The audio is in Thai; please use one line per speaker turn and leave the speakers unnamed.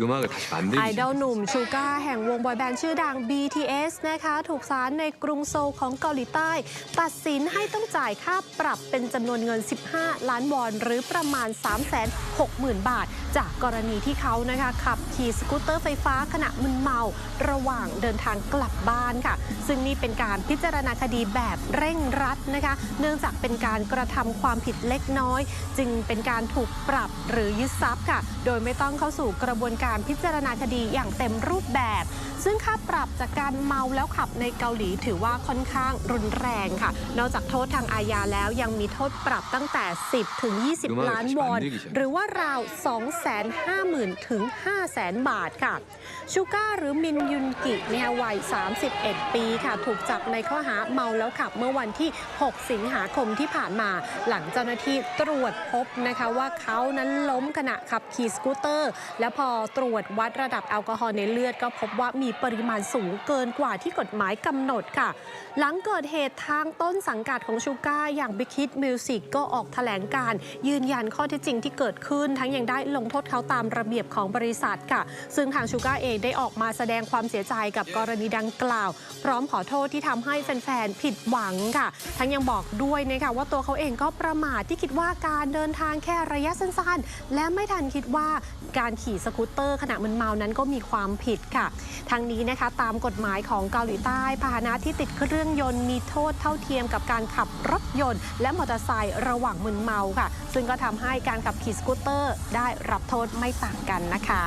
음악을 다시
ไอ
만들기
ดอลหนุ่มชูก้าแห่งวงบอยแบนด์ชื่อดัง BTS นะคะ ถูกศาลในกรุงโซลของเกาหลีใต้ ตัดสินให้ต้องจ่ายค่าปรับเป็นจำนวนเงิน 15 ล้านวอน หรือประมาณ 360,000 บาท จากกรณีที่เขานะคะ ขับขี่สกูตเตอร์ไฟฟ้าขณะมึนเมา ระหว่างเดินทางกลับบ้านค่ะ ซึ่งนี่เป็นการพิจารณาคดีแบบเร่งรัดนะคะ เนื่องจากเป็นการกระทำความผิดเล็กน้อย จึงเป็นการถูกปรับหรือยึดทรัพย์ค่ะ โดยไม่ต้องเข้าสู่กระบวนการ ารพิจารณาคดีอย่างเต็มรูปแบบ ซึ่งค่าปรับจากการเมาแล้วขับในเกาหลีถือว่าค่อนข้างรุนแรงค่ะ นอกจากโทษทางอาญาแล้วยังมีโทษปรับตั้งแต่ 10 ถึง 20 ล้านวอน หรือว่าราว 250,000 ถึง 500,000 บาทค่ะ ชูก้าหรือมินยุนกิเนี่ยวัย 31 ปีค่ะ ถูกจับในข้อหาเมาแล้วขับเมื่อวันที่ 6 สิงหาคมที่ผ่านมา หลังเจ้าหน้าที่ตรวจพบนะคะว่าเขานั้นล้มขณะขับขี่สกูตเตอร์ และพอตรวจวัดระดับแอลกอฮอล์ในเลือด ก็พบว่ามีปริมาณสูงเกินกว่าที่กฎหมายกำหนดค่ะ หลังเกิดเหตุทางต้นสังกัดของชูก้าอย่าง Big Hit Music ก็ออกแถลงการ์ยืนยันข้อเท็จจริงที่เกิดขึ้น ทั้งยังได้ลงโทษเขาตามระเบียบของบริษัทค่ะ ซึ่งทางชูก้าเองได้ออกมาแสดงความเสียใจกับกรณีดังกล่าว พร้อมขอโทษที่ทำให้แฟนๆผิดหวังค่ะ ทั้งยังบอกด้วยนะคะว่าตัวเขาเองก็ประมาทที่คิดว่าการเดินทางแค่ระยะสั้นๆ และไม่ทันคิดว่าการขี่สกูตเตอร์ขณะมึนเมานั้นก็มีความผิดค่ะ ทางนี้นะคะตามกฎหมายของเกาหลีใต้ พาหนะที่ติดเครื่องยนต์มีโทษเท่าเทียมกับการขับรถยนต์ และมอเตอร์ไซค์ระหว่างมึนเมาค่ะ ซึ่งก็ทำให้การขับขี่สกูตเตอร์ ได้รับโทษไม่ต่างกันนะคะ